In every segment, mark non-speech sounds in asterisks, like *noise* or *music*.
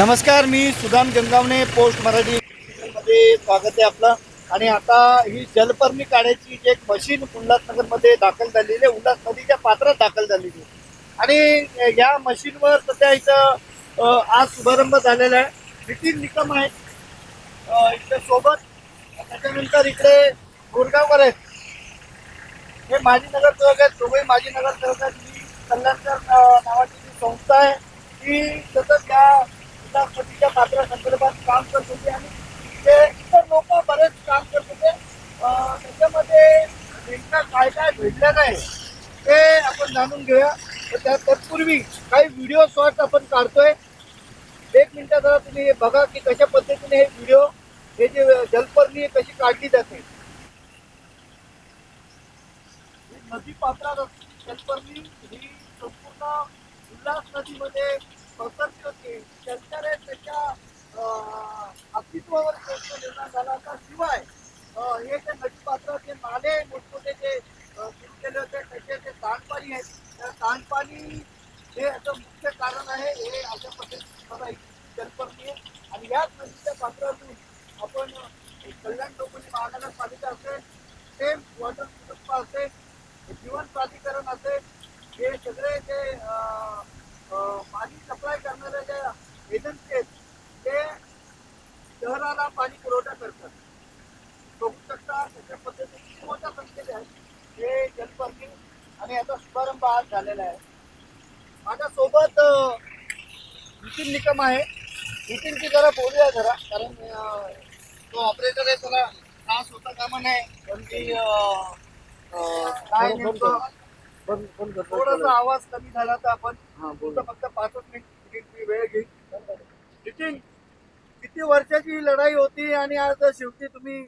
नमस्कार मी सुदाम गंगावणे पोस्ट मराठी मध्ये स्वागत आहे आपलं. आणि आता ही जलपर्णी काढायची जी एक मशीन उल्हासनगरमध्ये दाखल झालेली आहे उल्हास नदीच्या पात्रात दाखल झालेली आहे. आणि या मशीनवर सध्या इथं आज शुभारंभ झालेला आहे. नितीन निकम आहेत इथं सोबत. त्याच्यानंतर इकडे गोरगावकर आहेत. हे माजी नगरसेवक आहेत दोघे माजी नगरसेवक आहेत. ही कल्याणकर नावाची जी संस्था आहे ती सतत या उल्हास नदीच्या पात्रा संदर्भात काम करत होते आणि ते इतर लोक बरेच काम करत होते. त्याच्यामध्ये नेमकं काय काय घडलं नाही ते आपण जाणून घेऊया. त्या तत्पूर्वी काही व्हिडिओ शॉर्ट आपण काढतोय. एक मिनिटात जरा तुम्ही हे बघा की कशा पद्धतीने हे व्हिडिओ हे जे जलपर्णी कशी काढली जाते. नदी पात्रात जलपर्णी ही संपूर्ण उल्हास नदीमध्ये पसरली होती शेतकऱ्या त्याच्या अस्तित्वावर प्रश्न निर्माण झाला होता. शिवाय हे जे नदी पात्राचे नाले मोठमोठे जे सुरू केले होते त्याचे जे सांडपाणी आहे त्या सांडपाणी हे याचं मुख्य कारण आहे हे अशा पद्धतीने बघा जलपर्णी आहे आणि याच नदीच्या पात्रातून आपण कल्याण डोंबिवली महानगरपालिका असेल सेम वॉटर प्रकल्प असेल जीवन प्राधिकरण असेल हे सगळे जे अं, अं, पाणी सप्लाय करणाऱ्या ज्या एजन्सी आहेत ते शहराला पाणी पुरवठा करतात बघू शकता त्याच्या पद्धतीने मोठ्या संख्येने आहे हे जलपर्णी आणि याचा शुभारंभ आज झालेला आहे. माझ्यासोबत अं, नितीन निकम आहे. नितीनची जरा बोलूया जरा कारण तो ऑपरेटर आहे त्याला त्रास होता कामा नाही पण ती काय नेमकं थोडासा आवाज कमी झाला तर आपण. फक्त पाचच मिनिट मिनिट वेळ घेईन. नितीन किती वर्षाची ही लढाई होती आणि आज शेवटी तुम्ही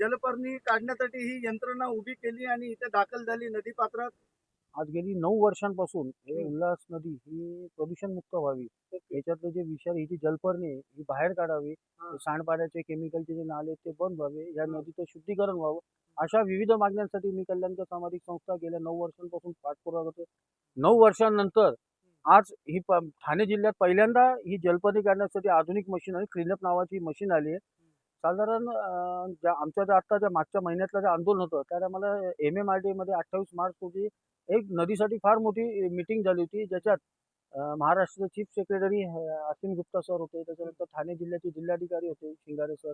जलपर्णी काढण्यासाठी ही यंत्रणा उभी केली आणि इथे दाखल झाली नदी पात्रात? आज गेली नऊ वर्षांपासून हे उल्हास नदी ही प्रदूषण मुक्त व्हावी याच्यातले जे विषारी ही जी जलपर्णी आहे, ही बाहेर काढावी. सांडपाण्याचे केमिकलचे जे नाले आहेत, ते बंद व्हावे. या नदीचं शुद्धीकरण व्हावं. अशा विविध मागण्यांसाठी मी कल्याणकर सामाजिक संस्था गेल्या नऊ वर्षांपासून पाठपुरावा करतो नऊ वर्षांनंतर आज ही प- ठाणे जिल्ह्यात पहिल्यांदा ही जलपर्णी काढण्यासाठी आधुनिक मशीन आणि क्लीनअप नावाची मशीन आली आहे. साधारण अं, ज्या आमच्या ज्या आता ज्या मागच्या महिन्यातलं जे आंदोलन होतं त्या टायमाला एम एम आर डी मध्ये अठ्ठावीस मार्च रोजी एक नदीसाठी फार मोठी मीटिंग झाली होती. ज्याच्यात महाराष्ट्राचे chief secretary Aseem Gupta sir होते. त्याच्यानंतर ठाणे जिल्ह्याचे जिल्हाधिकारी होते शिंगारे सर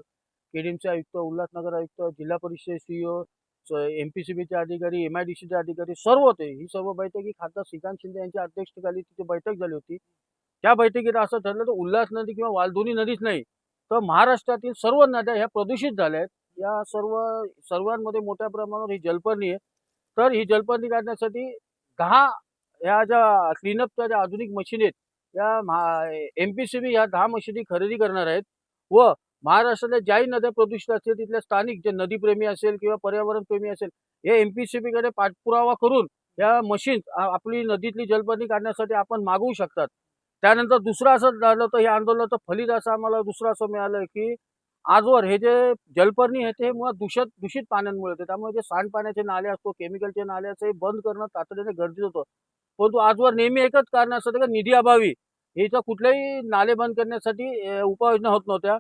केडीएमचे आयुक्त उल्हासनगर आयुक्त जिल्हा परिषद सीईओ एम पी सी बीचे अधिकारी एम आय डी सीचे अधिकारी सर्व होते. ही सर्व बैठक ही खासदार श्रीकांत शिंदे यांच्या अध्यक्षतेखाली तिथे बैठक झाली होती. त्या बैठकीत असं ठरलं तर उल्हास नदी किंवा वालधुनी नदीच नाही तर महाराष्ट्रातील सर्व नद्या ह्या प्रदूषित झाल्या आहेत. या सर्व सर्वांमध्ये मोठ्या प्रमाणावर ही जलपर्णी आहे. तर ही जलपर्णी काढण्यासाठी दहा ह्या ज्या क्लीनअपच्या ज्या आधुनिक मशीन आहेत या एम पी सी बी ह्या दहा मशिनी खरेदी करणार आहेत. व महाराष्ट्रातल्या ज्याही नद्या प्रदूषित असतील तिथल्या स्थानिक जे नदीप्रेमी असेल किंवा पर्यावरणप्रेमी असेल हे एम पी सी बीकडे पाठपुरावा करून या मशीन आपली नदीतली जलपर्णी काढण्यासाठी आपण मागवू शकतात. त्यानंतर दुसरं असं झालं तर हे आंदोलनाचं फलित असं आम्हाला दुसरं असं मिळालं की आजवर हे जे जलपर्णी आहे ते मुळात दूषित दूषित पाण्यांमुळे होते त्यामुळे जे सांडपाण्याचे नाले असतो केमिकलचे नाले असतो हे बंद करणं तातडीने गरजेचं होतं. परंतु आजवर नेहमी एकच कारण असतं का निधी अभावी. इथं कुठल्याही नाले बंद करण्यासाठी उपाययोजना होत नव्हत्या.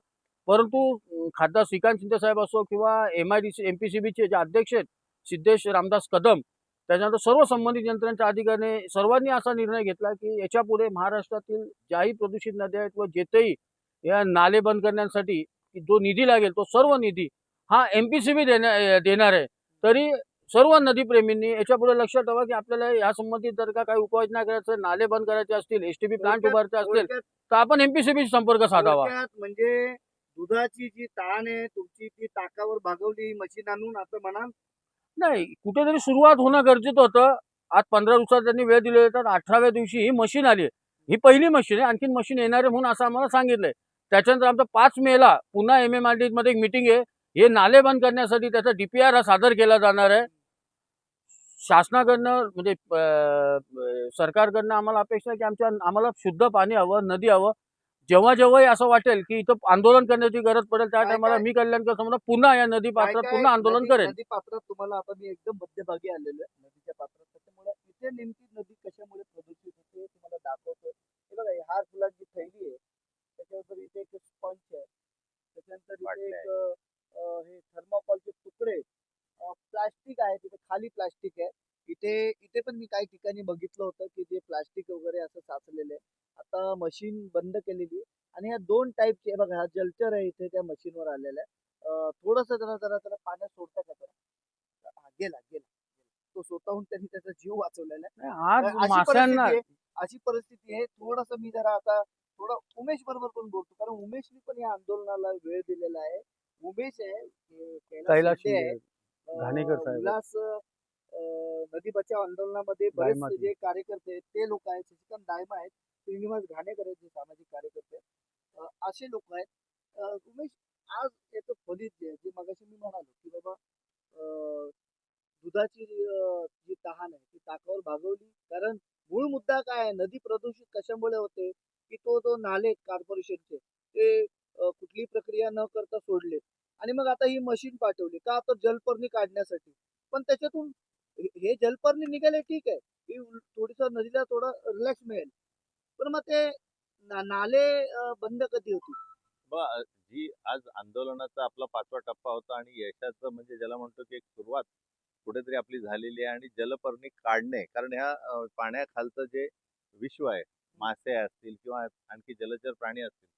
परंतु खासदार श्रीकांत शिंदे साहेब असो किंवा M I D C M P C बीचे जे अध्यक्ष आहेत सिद्धेश रामदास कदम त्याच्यानंतर सर्व संबंधित यंत्रणांच्या अधिकाऱ्याने सर्वांनी असा निर्णय घेतला की याच्यापुढे महाराष्ट्रातील ज्याही प्रदूषित नद्या आहेत व जेथेही या नाले बंद करण्यासाठी जो निधी लागेल तो सर्व निधी हा एम पी सी बी देण्या देणार आहे. तरी सर्व नदीप्रेमींनी याच्यापुढे लक्षात ठेवा की आपल्याला या संबंधित जर का काही उपाययोजना करायचं नाले बंद करायचे असतील एस टी बी प्लांट उभारायचे असतील तर आपण एमपीसीबी संपर्क साधावा. म्हणजे दुधाची जी ताण आहे तुमची ती ताकावर भागवली मशीन आणून असं म्हणाल? नाही कुठेतरी सुरुवात होणं गरजेचं होतं. आज पंधरा दिवसात त्यांनी वेळ दिले तर अठराव्या दिवशी ही मशीन आली ही पहिली मशीन आहे आणखीन मशीन येणार आहे म्हणून असं आम्हाला सांगितलंय. त्याच्यानंतर आमचं पाच मेला पुन्हा एम एम आर डी मध्ये एक मिटिंग आहे. हे नाले बंद करण्यासाठी त्याचा डीपीआर हा सादर केला जाणार आहे. शासनाकडनं म्हणजे सरकारकडनं आम्हाला अपेक्षा आहे की आमच्या आम्हाला शुद्ध पाणी हवं नदी हवं. जेव्हा जेव्हाही असं वाटेल की इथं आंदोलन करण्याची गरज पडेल त्या टायमाला मी कल्याणकर समजा पुन्हा या नदी पात्रात पुन्हा आंदोलन करेल नदी पात्रात तुम्हाला आता मी एकदम मध्यभागी आलेलो आहे. नदीच्या पात्रात त्याच्यामुळे इथे नेमकी नदी कशामुळे प्रदूषित होते तुम्हाला दाखवतोय. हे बघा हार फुलांची थैली आहे. त्याच्यानंतर इथे एक स्पंच आहे. त्याच्यानंतर इथे एक हे थर्माकोलचे तुकडे प्लास्टिक आहे. तिथे खाली प्लास्टिक आहे. इथे इथे पण मी काही ठिकाणी बघितलं होतं की ते प्लास्टिक वगैरे असं साचलेलं आहे. आता मशीन बंद केलेली आणि ह्या दोन टाईपचे बघा हा जलचर आहे इथे त्या मशीनवर आलेला आहे. थोडस जरा जरा जरा पाण्यात सोडता का जरा? हा, गेला गेला तो स्वतःहून त्यांनी त्याचा जीव वाचवलेला आहे अशी परिस्थिती आहे. थोडस मी जरा आता थोडं उमेश बरोबर पण बोलतो. कारण उमेशने पण या आंदोलनाला वेळ दिलेला आहे. उमेश आहे कैलास शिंदे आहे. शिंदे, अं, घाणेकर साहेब. उल्हास अं, नदी बचाव आंदोलनामध्ये बरेच जे कार्यकर्ते आहेत ते लोक आहेत. शशिकांत दायमा आहेत श्रीनिवास घाणेकर आहेत जे सामाजिक कार्यकर्ते आहेत. अं, असे लोक आहेत. अं, उमेश आज याचं फलित जे आहे जे मगाशी मी म्हणालो की बाबा अं, दुधाची अं, जी तहान आहे ती ताकावर भागवली. कारण मूळ मुद्दा काय आहे नदी प्रदूषित कशामुळे होते? की तो जो नाले कॉर्पोरेशनचे ते कुठली प्रक्रिया न करता सोडले. आणि मग आता ही मशीन पाठवली. का तर जलपर्णी काढण्यासाठी? पण त्याच्यातून हे जलपर्णी निघाले ठीक आहे. की थोडीसा नदीला थोडा रिलॅक्स मिळेल. पण मग ते नाले बंद कधी होती जी आज आंदोलनाचा आपला पाचवा टप्पा होता आणि यशाचं म्हणजे ज्याला म्हणतो की एक सुरुवात कुठेतरी आपली झालेली आहे आणि जलपर्णी काढणे. कारण ह्या पाण्याखालचं जे विश्व आहे मासे असतील किंवा आणखी जलचर प्राणी असतील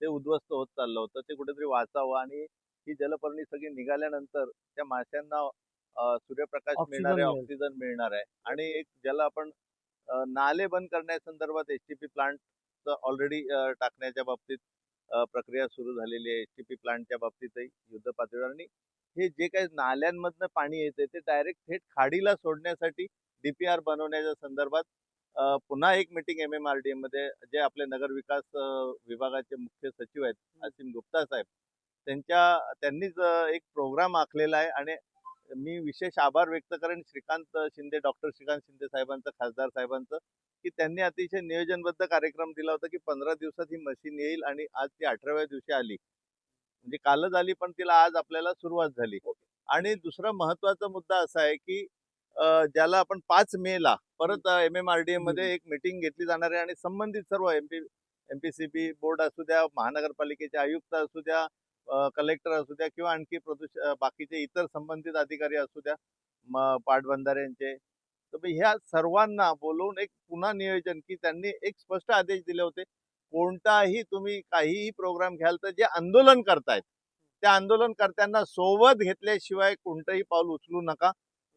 ते उद्ध्वस्त होत चाललं होतं ते कुठेतरी वाचावं आणि ही जलपर्णी सगळी निघाल्यानंतर त्या माशांना अं, सूर्यप्रकाश मिळणार आहे. ऑक्सिजन मिळणार आहे आणि एक ज्याला आपण नाले बंद करण्यासंदर्भात S T P plant already टाकण्याच्या बाबतीत प्रक्रिया सुरू झालेली आहे एस टी पी प्लांटच्या बाबतीतही युद्ध पातळीवर आणि हे जे काही नाल्यांमधनं पाणी येते ते डायरेक्ट थेट खाडीला सोडण्यासाठी डीपीआर बनवण्याच्या संदर्भात पुन्हा एक meeting M M R D मध्ये जे आपले नगर विकास विभागाचे मुख्य सचिव आहेत असीम गुप्ता साहेब. त्यांच्या त्यांनीच एक प्रोग्राम आखलेला आहे आणि मी विशेष आभार व्यक्त करेन श्रीकांत शिंदे डॉक्टर श्रीकांत शिंदे साहेबांचं खासदार साहेबांचं की त्यांनी अतिशय नियोजनबद्ध कार्यक्रम दिला होता की पंधरा दिवसात ही मशीन येईल आणि आज ती अठराव्या दिवशी आली. म्हणजे कालच आली पण तिला आज आपल्याला सुरुवात झाली. आणि दुसरा महत्त्वाचा मुद्दा असा आहे की ज्याला आपण पाच मे ला परत एम एम आर डी मध्ये एक मिटिंग घेतली जाणार आहे आणि संबंधित सर्व एमपी एमपीसीबी बोर्ड असू द्या महानगरपालिकेचे आयुक्त असू द्या कलेक्टर असू द्या किंवा आणखी प्रदूष अं, बाकीचे इतर संबंधित अधिकारी असू द्या पाटबंधाऱ्यांचे तर ह्या सर्वांना बोलवून एक पुन्हा नियोजन की त्यांनी एक स्पष्ट आदेश दिले होते. कोणताही तुम्ही काहीही प्रोग्राम घ्याल तर जे आंदोलन करतायत त्या आंदोलनकर्त्यांना सोबत घेतल्याशिवाय कोणतंही पाऊल उचलू नका.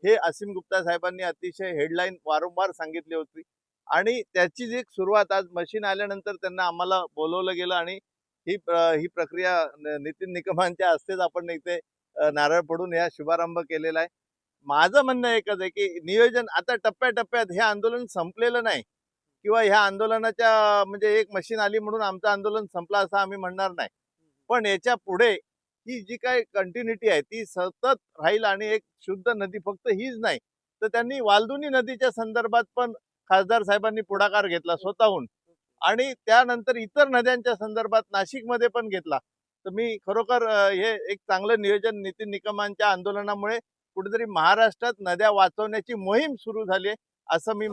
हे असीम गुप्ता साहेबांनी अतिशय हेडलाईन वारंवार सांगितली होती. आणि त्याचीच एक सुरुवात आज मशीन आल्यानंतर त्यांना आम्हाला बोलवलं गेलं आणि ही ही प्रक्रिया नितीन निकमांच्या हस्तेच आपण इथे नारळ पडून या शुभारंभ केलेला आहे. माझं म्हणणं एकच आहे की नियोजन आता टप्प्याटप्प्यात हे आंदोलन संपलेलं नाही किंवा ह्या आंदोलनाच्या म्हणजे एक मशीन आली म्हणून आमचं आंदोलन संपलं असं आम्ही म्हणणार नाही. पण याच्यापुढे ही जी काही कंटिन्युटी आहे ती सतत राहील आणि एक शुद्ध नदी फक्त हीच नाही. तर त्यांनी वालदुनी नदीच्या संदर्भात पण खासदार साहेबांनी पुढाकार घेतला स्वतःहून. आणि त्यानंतर इतर नद्यांच्या संदर्भात नाशिकमध्ये पण घेतला. तर मी खरोखर हे एक चांगलं नियोजन नितीन निकमांच्या आंदोलनामुळे कुठेतरी महाराष्ट्रात नद्या वाचवण्याची मोहीम सुरू झाली आहे असं मी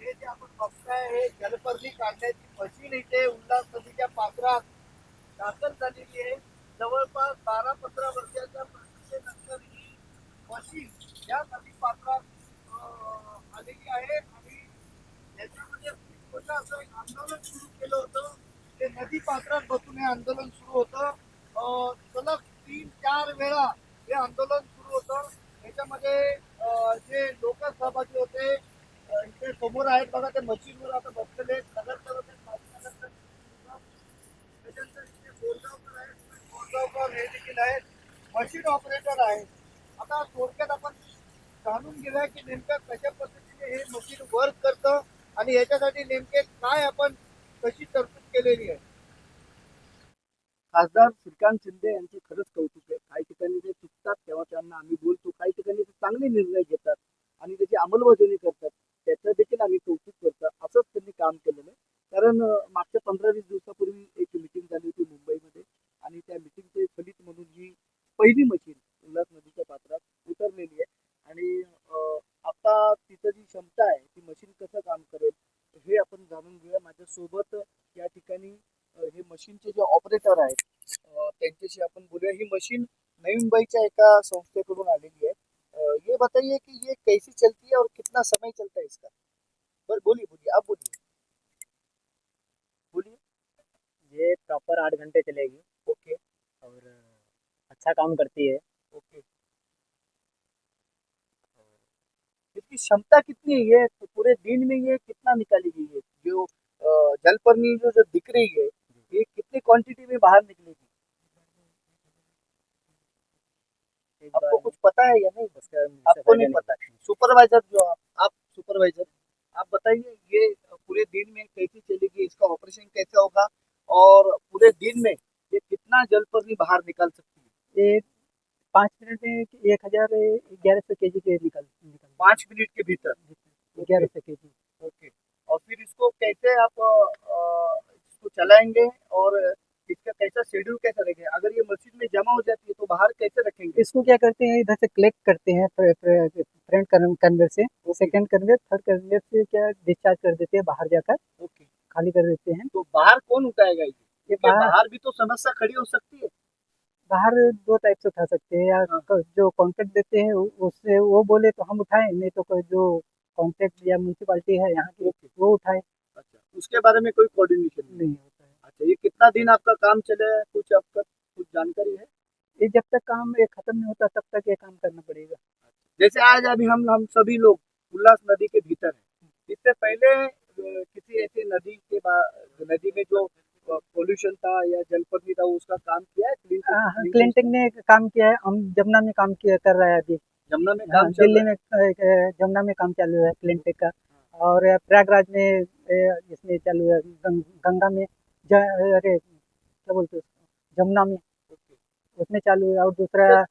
हे जे आपण बघताय हे जलपर्णी काढण्याची मशीन इथे उल्हास नदीच्या पात्रात. दाखल झालेली आहे. जवळपास बारा पंधरा वर्षाच्या प्रक्रियेनंतर ही मशीन या नदी पात्रात आलेली आहे. आणि याच्यामध्ये मोठं असं एक आंदोलन सुरू केलं होतं. ते नदी पात्रात बसून हे आंदोलन सुरू होतं. सलग तीन चार वेळा हे आंदोलन सुरू होतं. याच्यामध्ये जे लोक सहभागी होते ते समोर आहेत बघा ते मशीनवर आता बसलेले नगर त्याच्यानंतर आहेत. बोरगावकर हे देखील आहेत. मशीन ऑपरेटर आहेत. आता थोडक्यात आपण जाणून घेऊया की नेमकं कशा पद्धतीने हे मशीन वर्क करतं आणि याच्यासाठी नेमके काय आपण कशी तरतूद केलेली आहे. खासदार श्रीकांत शिंदे यांचे खरंच कौतुक आहे. काही ठिकाणी ते चुकतात तेव्हा त्यांना आम्ही बोलतो काही ठिकाणी ते चांगले निर्णय घेतात आणि त्याची अंमलबजावणी करतात. त्याचं देखील आम्ही कौतुक करतो. असंच त्यांनी काम केलेलं आहे. कारण मागच्या पंधरा वीस दिवसापूर्वी एक मिटिंग झाली होती मुंबईमध्ये. आणि त्या मिटिंगचे फलित म्हणून ही पहिली मशीन उल्हास नदीच्या पात्रात उतरलेली आहे. आणि आता तिचं जी क्षमता आहे ती मशीन कसं काम करेल हे आपण जाणून घेऊया. माझ्यासोबत या ठिकाणी हे मशीनचे जे ऑपरेटर आहेत त्यांच्याशी आपण बोलूया. ही मशीन नवी मुंबईच्या एका संस्थेकडून आलेली आहे. ये बताइए कि ये कैसी चलती है और कितना समय चलता है इसका? बस बोलिए बोलिए आप बोलिए। बोलिए। ये प्रॉपर आठ घंटे चलेगी। ओके। और अच्छा काम करती है। ओके। इसकी क्षमता कितनी है? ये तो पूरे दिन में ये कितना निकालेगी ये जो जलपर्णी जो जो दिख रही है ये कितनी क्वांटिटी में बाहर निकलेगी एक आपको कुछ पता है या नहीं? आपको नहीं पता। सुपरवाइजर जो आप आप सुपरवाइजर आप बताइए ये पूरे दिन में कैसे चलेगी इसका ऑपरेशन कैसे होगा और पूरे दिन में ये कितना जलपर्णी बाहर निकाल सकती है? पाँच मिनट में एक हज़ार ग्यारह सौ के जी के निकल निकल। पाँच मिनट के भीतर? ग्यारह सौ के जी ओके। और फिर इसको कैसे आप अ, इसको चलाएँगे और कैसा शेड्यूल कैसा रहेगा? अगर ये मस्जिद में जमा हो जाती है तो बाहर कैसे रखेंगे? इसको क्या करते हैं? इधर से कलेक्ट करते हैं फ्रंट कन्वेयर से। सेकंड कन्वेयर थर्ड कन्वेयर से क्या डिस्चार्ज कर देते हैं बाहर जाकर। ओके खाली कर देते हैं। तो बाहर कौन उठाएगा ये? ये बाहर भी तो समस्या खड़ी हो सकती है? बाहर दो टाइप से उठा सकते हैं। या हाँ। जो कॉन्ट्रैक्ट देते हैं उससे वो बोले तो हम उठाएँ नहीं तो कोई जो कॉन्ट्रैक्ट या म्यूनसिपालिटी है यहाँ की वो उठाए। अच्छा उसके बारे में कोई कोऑर्डिनेशन नहीं नहीं है। अच्छा ये कितना दिन आपका काम चले कुछ आपका कुछ जानकारी है? ये जब तक काम ये खत्म नहीं होता तब तक ये काम करना पड़ेगा। जैसे आज अभी हम हम सभी लोग उल्लास नदी के भीतर हैं। इससे पहले किसी ऐसी नदी के नदी में जो पोल्यूशन था या जलपर्णी था उसका काम किया है? Clean- clean- क्लिंटन ने काम किया है। हम जमुना में काम किया कर रहा है अभी। जमुना में हाँ, काम दिल्ली में जमुना में काम चालू है क्लिंटेक का। और प्रयागराज में इसमें चालू है गंगा में। अरे क्या बोलते हैं जमुना में। उसमें चालू है और दूसरा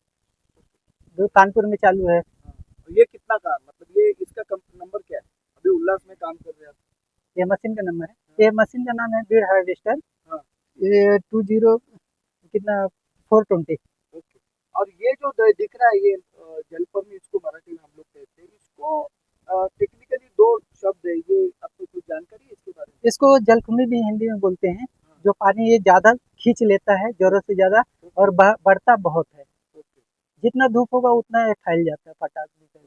जो कानपुर में चालू है। ये कितना काम मतलब ये इसका नंबर क्या है? अभी उल्लास में काम कर रहे हैं ये मशीन का नंबर है। ये मशीन का नाम है बीड हार्वेस्टर। हाँ। ये टू ज़ीरो कितना फोर ट्वेंटी। और ये जो दिख रहा है ये जलपर्णी इसको मराठी में हम लोग कहते हैं। इसको टेक्निकली दो शब्द है। ये आपको कुछ जानकारी है इसके जलकुंभी भी हिंदी में बोलते हैं जो पानी ये ज़्यादा खींच लेता है ज़रूरत से ज़्यादा और बढ़ता बहुत है। जितना धूप होगा उतना ये फैल जाता है पटाख देता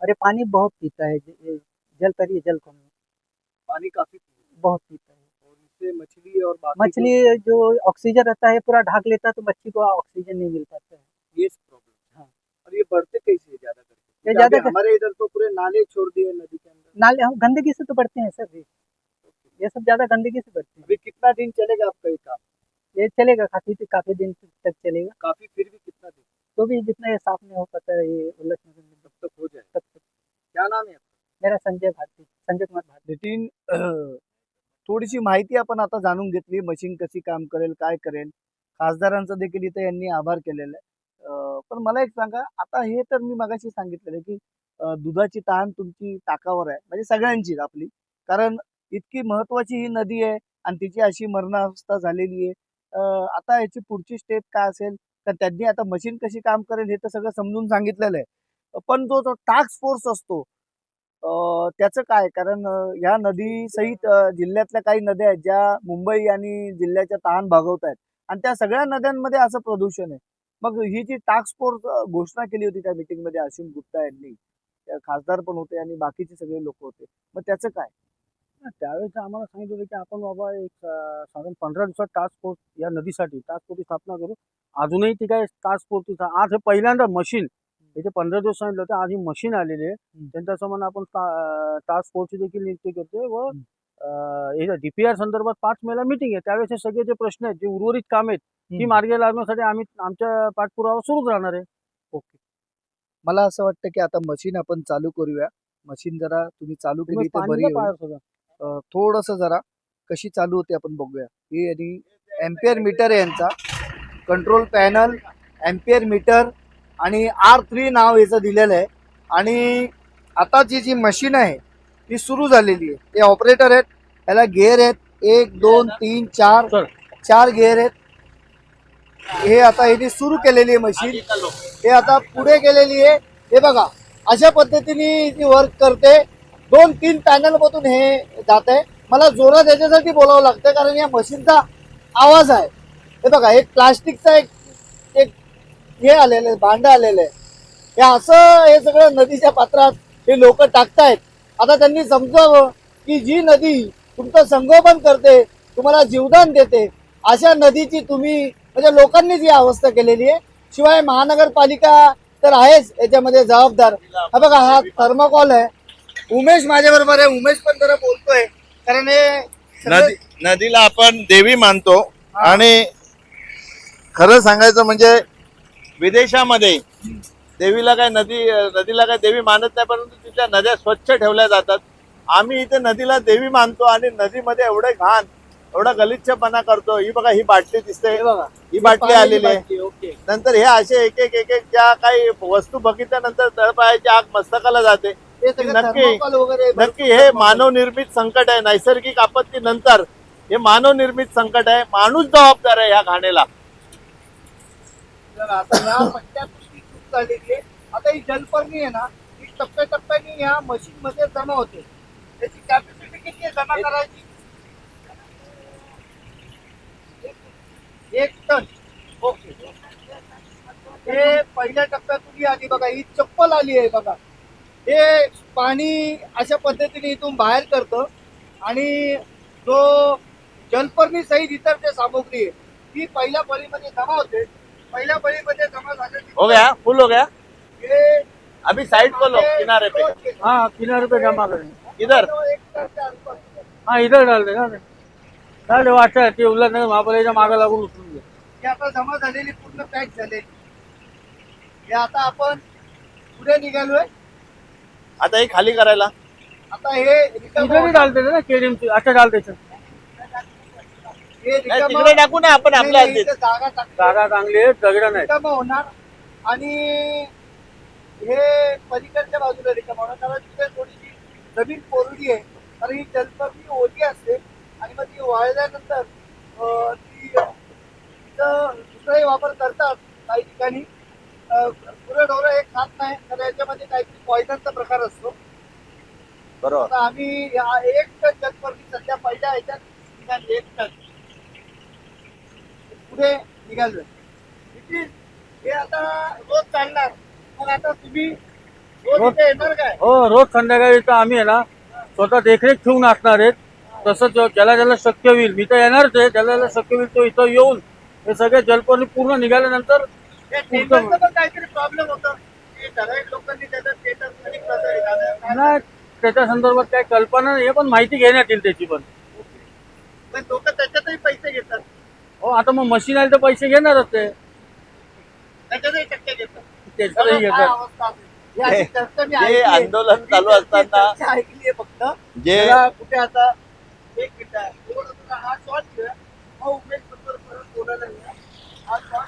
और ये पानी बहुत पीता है ज- जल कर ये जल कुंभ पानी काफ़ी बहुत पीता है। और इससे मछली और मछली जो ऑक्सीजन रहता है पूरा ढाक लेता है तो मच्छी को ऑक्सीजन नहीं मिल पाता है। ये प्रॉब्लम हाँ। और ये बढ़ते कैसे ज़्यादा क्योंकि ज़्यादा हमारे इधर तो पूरे नाले छोड़ दिए नदी के अंदर। नाले हम गंदगी से तो बढ़ते हैं सर ये सब ज्यादा गंदगी से बढ़ते हैं। अभी कितना दिन चलेगा आपका ये काम? ये चलेगा काफी काफी दिन तक चलेगा। काफी फिर भी कितना दिन? तो भी जितना ये साफ नहीं हो पाता है ये उल्लासनगर में। तब तक हो जाए तब तक। क्या नाम है आपका? मेरा संजय भारती संजय कुमार भारती। नितीन *clears throat* थोडीशी माहिती आपण आता जाणून घेतली मशीन कशी काम करेल काय करेल. खासदारांचं देखील इथे यांनी आभार केलेलं आहे. पण मला एक सांगा आता हे तर मी मगाशी सांगितलेलं की दुधाची तहान तुमची ताकावर आहे. म्हणजे सगळ्यांचीच आपली. कारण इतकी महत्वाची ही नदी आहे आणि तिची अशी मरणावस्था झालेली आहे. आता याची पुढची स्टेप काय असेल? तर त्यांनी आता मशीन कशी काम करेल हे तर सगळं समजून सांगितलेलं आहे. पण जो जो टास्क फोर्स असतो त्याचं काय? कारण या ह्या नदी सहित जिल्ह्यातल्या काही नद्या आहेत ज्या मुंबई आणि जिल्ह्याच्या तहान भागवत आहेत. आणि त्या सगळ्या नद्यांमध्ये असं प्रदूषण आहे. मग ही जी टास्क फोर्स घोषणा केली होती त्या मिटिंगमध्ये मध्ये गुप्ता यांनी खासदार पण होते आणि बाकीचे सगळे लोक होते. मग त्याचं काय? त्यावेळेस आम्हाला सांगितलं होतं की आपण बाबा एक साधारण पंधरा दिवसात टास्क फोर्स या नदीसाठी टास्क फोर्सची स्थापना करू. अजूनही ती काय टास्क फोर्सची आज हे पहिल्यांदा मशीन याचे पंधरा दिवस सांगितलं होतं आज ही मशीन आलेली आहे. त्यांच्या समान आपण टास्क फोर्सची देखील नियुक्ती करतोय व डीपीआर संदर्भात पाच मेला मिटिंग आहे. त्यावेळेस हे सगळे जे प्रश्न आहेत जे उर्वरित काम आहेत ती. मार्गी लागण्यासाठी आम्ही आमच्या पाठपुरावा सुरूच राहणार आहे. ओके. मला असं वाटतं की आता मशीन आपण चालू करूया. मशीन जरा तुम्ही चालू केली तर बरी थोडस जरा कशी चालू होते आपण बघूया. ही आणि एम्पियर मीटर आहे यांचा. कंट्रोल पॅनल एम्पियर मीटर आणि आर थ्री नाव याचं दिलेलं आहे. आणि आता जी जी मशीन आहे ती सुरू झालेली आहे. ते ऑपरेटर आहेत. त्याला गेअर आहेत. एक दोन तीन चार. चार गेअर आहेत. हे आता यांनी सुरू केलेली आहे मशीन हे आता पुढे गेलेली आहे. हे बघा अशा पद्धतीने ती वर्क करते. दोन तीन पॅनल मधून हे जात आहे मला जोरात याच्यासाठी बोलावं लागतं कारण या मशीनचा आवाज आहे. हे बघा एक प्लास्टिकचा एक एक हे आलेलं आहे भांडं आलेलं आहे. हे असं हे सगळं नदीच्या पात्रात हे लोक टाकतायत. आता त्यांनी समजावं की जी नदी तुमचं संगोपन करते तुम्हाला जीवदान देते अशा नदीची तुम्ही म्हणजे लोकांनीच ही अवस्था केलेली आहे शिवाय महानगरपालिका तर आहेच याच्यामध्ये जबाबदार. हा बघा हा थर्माकॉल आहे. उमेश माझ्या बरोबर आहे. उमेश पण जरा बोलतोय. कारण हे सगळं- नदी नदीला आपण देवी मानतो. आणि खरं सांगायचं म्हणजे विदेशामध्ये देवीला काय नदी नदीला काय देवी मानत नाही परंतु तिथल्या नद्या स्वच्छ ठेवल्या जातात. आम्ही इथे नदीला देवी मानतो आणि नदीमध्ये एवढे घाण एवढा गलिच्छपणा करतो. ही बघा ही बाटली दिसते. हे बघा. ही बाटली आलेली आहे. बाटली, ओके. नंतर हे असे एक एक एक एक ज्या काही वस्तू बघितल्यानंतर तळपायाची आग मस्तकाला जाते. नक्की- नक्की हे मानव निर्मित संकट आहे. नैसर्गिक आपत्ती नंतर हे मानव निर्मित संकट आहे. माणूस जबाबदार आहे या घाणेला. आता ही जलपर्णी आहे ना ही टप्प्याटप्प्याने या मशीन मध्ये जमा होते. त्याची कॅपॅसिटी किती आहे जमा करायची? एक टन. ओके. हे पहिल्या टप्प्यातून आली बघा ही चप्पल आली आहे बघा. हे पाणी अशा पद्धतीने इथून बाहेर करतं. आणि जो जलपर्णी सहित इतर जे सामग्री आहे ती पहिल्या फळीमध्ये जमा होते. पहिल्या फळीमध्ये जमा झालेली हो गया? फुल हो गया? हे अभी साइड को लो किनारे पे. हाँ किनारे पे जमा करें इधर एक टनच्या आसपास. हाँ इधर डाल दे अच्छा है ते उल्हासनगर महापालिकेच्या मागे लागून उचलून घे ही। आता जमा झालेली पूर्ण पॅक झालेली. हे आता आपण पुढे निघालोय. आता हे खाली करायला. आता हे इधर रिकामं- देते ना केडीएम अच्छा डाल देते हे नाही, रिकामं- तिकडे टाकू ना आपण आपल्या नाही, हद्दीत इथं जागा टाकली. जागा चांगली आहे दगड नाही. रिकामं होणार. आणि हे पलीकडच्या बाजूला रिकामं होणार. कारण तिथे थोडीशी जमीन कोरडी आहे. कारण ही जलपर्णी ओली असते. आणि मग ती वाळल्यानंतर अं, ती तिचं दुसराही वापर करतात काही ठिकाणी. गुरं ढोरं हे खात नाही तर याच्यामध्ये काहीतरी पॉयझनचा प्रकार असतो. बरोबर. आता आम्ही या एक टन जलपर्णी सध्या पहिल्या ह्याच्यात निघाली एक टन. पुढे is- हे आता रोज चालणार. मग आता तुम्ही रोज रोज- इथे येणार काय? हो रोज संध्याकाळी तर आम्ही आहे ना स्वतः देखरेख ठेवून असणार आहेत. तसंच ज्याला ज्याला शक्य होईल मी तर येणारच आहे ज्याला ज्याला शक्य होईल तो इथं येऊन हे सगळे जलपर्णी पूर्ण निघाल्यानंतर नाही त्याच्या संदर्भात काही कल्पना नाही. पण माहिती घेण्यात येईल त्याची पण. पण लोक त्याच्यातही पैसे घेतात. हो आता मग मशीन आली तर पैसे घेणारच ते. त्याच्यातही टक्के घेतात. त्याच्यातही घेतात? ही. आंदोलन चालू असताना ऐकलीये फक्त. जे त्याला कुठे आता? एक मिनिट. हा शॉट घेऊया हा उमेश बरोबर परत बोलायला हा शॉट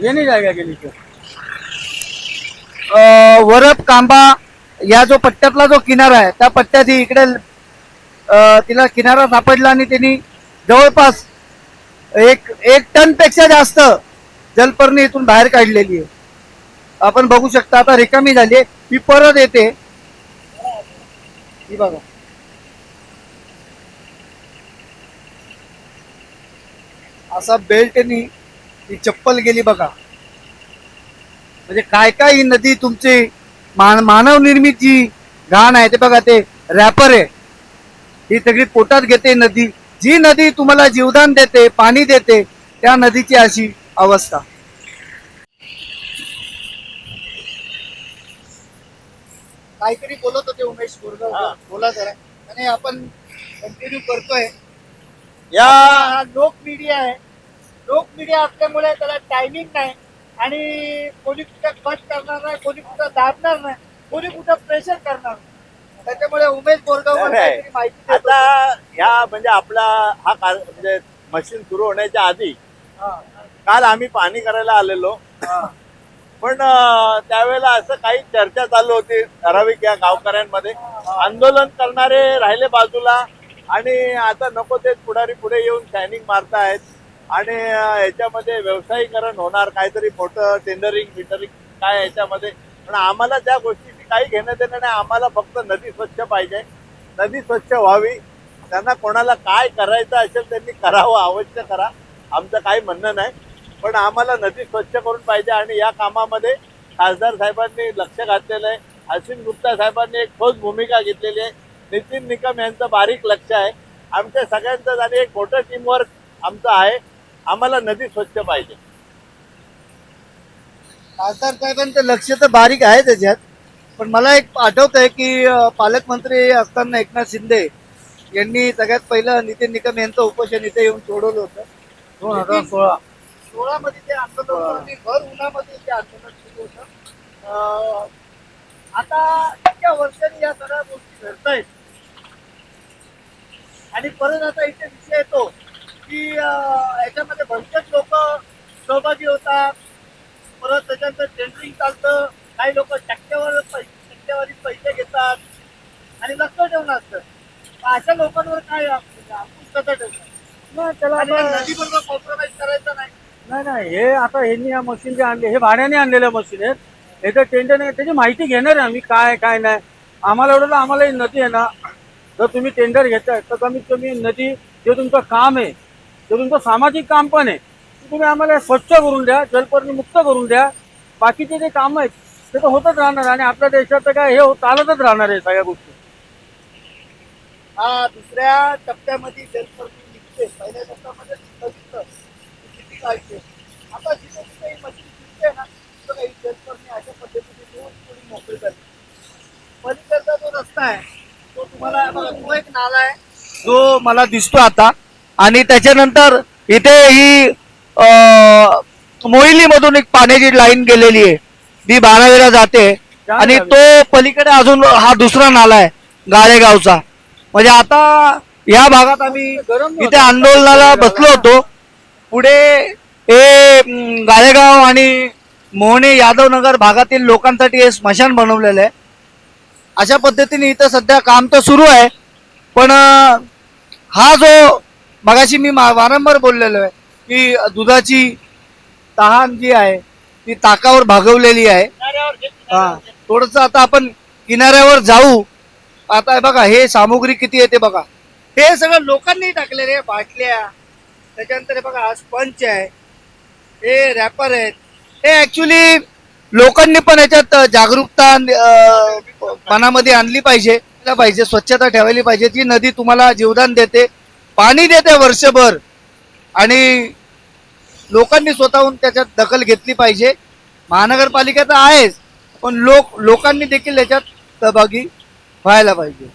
जाएगा जागा नीचे अ, वरप कांबा या जो पट्ट्यातला जो किनारा आहे त्या पट्ट्यात ही इकडे तिला किनारा सापडला आणि त्यांनी जवळपास एक एक टनपेक्षा जास्त जलपर्णी इथून बाहेर काढलेली आहे. आपण बघू शकता आता रिकामी झाली आहे. ही परत येते. ही बघा. असा बेल्टनी ही चप्पल गेली बघा. म्हणजे काय काय ही नदी तुमची मान मानव निर्मित जी घाण आहे ते बघा ते रॅपर आहे. ही सगळी पोटात घेते नदी. जी नदी तुम्हाला जीवदान देते पाणी देते त्या नदीची अशी अवस्था. काहीतरी बोलत होते उमेश बोरगाव. बोला जरा. आणि आपण कंटिन्यू करतोय. या हा लोक मीडिया आहे. लोक मीडिया असल्यामुळे त्याला टायमिंग नाही. आणि कोणी कुठं कट करणार नाही कोणी कुठं दाबणार नाही कोणी कुठं प्रेशर करणार नाही. त्याच्यामुळे उमेश बोरगावकर नाही, नाही. काहीतरी माहिती देत. आता ह्या म्हणजे आपला हा कार म्हणजे मशीन सुरू होण्याच्या आधी हा, काल आम्ही पाणी करायला आलेलो. हा. पण अं, त्यावेळेला असं काही चर्चा चालू होती ठराविक या गावकऱ्यांमध्ये. आंदोलन करणारे राहिले बाजूला. आणि आता नको ते पुढारी पुढे येऊन शायनिंग मारतायत. आणि याच्यामध्ये व्यवसायीकरण होणार काहीतरी मोठं टेंडरिंग बिटरिंग काय याच्यामध्ये. पण आम्हाला त्या गोष्टीची काही घेणं देणं नाही आम्हाला फक्त नदी स्वच्छ पाहिजे. नदी स्वच्छ व्हावी. त्यांना कोणाला काय करायचं असेल त्यांनी करावं अवश्य करा. आमचं काही म्हणणं नाही. पण आम्हाला नदी स्वच्छ करून पाहिजे आणि या कामामध्ये खासदार साहेबांनी लक्ष घातलेलं आहे. असीम गुप्ता साहेबांनी एक ठोस भूमिका घेतलेली आहे. नितीन निकम यांचं बारीक लक्ष आहे. आमच्या सगळ्यांचं आणि एक मोठं टीमवर्क आमचं आहे. आम्हाला नदी स्वच्छ पाहिजे. खासदार साहेबांचं लक्ष तर बारीक आहे त्याच्यात. पण मला एक आठवत आहे की अं, पालकमंत्री असताना एकनाथ शिंदे यांनी सगळ्यात पहिलं नितीन निकम यांचं उपोषण इथे येऊन सोडवलं होतं. दोन हजार सोळा सोळा. मध्ये ते आंदोलन होतं आणि भर उन्हामध्ये ते आंदोलन सुरू होतं. अं, आता इतक्या वर्षांनी या सगळ्या गोष्टी घडतायत. आणि परत आता इथे विषय येतो. सहभागी होतात. परत त्याच्यानंतर टेंडरिंग चालतं. काही लोक टक्क्यावर पैसे टक्क्यावरील पैसे घेतात. आणि लक्ष ठेवणं असतं. अशा लोकांवर काय आपण कसं ठेवणार त्याला बरोबर कॉम्प्रोमाइज करायचं नाही. नाही नाही हे आता ह्यांनी या मशीन जे आणले हे भाड्याने आणलेल्या मशीन आहेत. याचं टेंडर नाही त्याची माहिती घेणार आहे आम्ही काय काय नाही. आम्हाला एवढं तर आम्हाला ही नदी आहे ना. जर तुम्ही टेंडर घेताय तर कमीत कमी नदी जे तुमचं काम आहे ते तुमचं सामाजिक काम पण आहे तुम्ही आम्हाला स्वच्छ करून द्या जलपर्णी मुक्त करून द्या. बाकीचे जे काम आहेत ते तर होतच राहणार आणि आपल्या देशात काय हे चालतच राहणार आहे सगळ्या गोष्टी. हा दुसऱ्या टप्प्यामध्ये जलपर्णी निघते. पहिल्या टप्प्यामध्ये किती काढते आता जिथे जिथे ही मशीन दिसते ना तिथं काही जलपर्णी अशा पद्धतीने थोडी मोकळी करते पलीकडचा जो रस्ता आहे तो तुम्हाला बघा, तो एक नाला आहे. जो मला दिसतो आता आणि त्याच्यानंतर इथे ही मोहिली मधून एक पाण्याची लाईन गेलेली आहे. ती बारावीला जाते. आणि तो पलीकडे अजून हा दुसरा नाला आहे गाळेगावचा. म्हणजे आता या भागात आम्ही इथे आंदोलनाला बसलो होतो. पुढे हे गाळेगाव आणि मोहने यादवनगर भागातील लोकांसाठी हे स्मशान बनवलेलं आहे. अशा पद्धतीने इथं सध्या काम तर सुरू आहे. पण हा जो मगाशी मी मा- वारंवार बोललेलो आहे की दुधाची तहान जी आहे ती ताकावर भागवलेली आहे. हा थोडस आता आपण किनाऱ्यावर जाऊ. आता बघा हे सामुग्री किती येते बघा. हे सगळं लोकांनी टाकले रे बाटल्या. त्याच्यानंतर बघा हा स्पंच आहे. हे रॅपर आहेत. हे ऍक्च्युली लोकांनी पण याच्यात जागरूकता मनामध्ये आणली पाहिजे पाहिजे स्वच्छता ठेवायली पाहिजे. ती नदी तुम्हाला जीवदान देते पाणी देते वर्षभर. आणि लोकांनी स्वतःहून त्याच्यात दखल घेतली पाहिजे. महानगरपालिका तर आहेच पण लोक लोकांनी देखील याच्यात सहभागी व्हायला पाहिजे.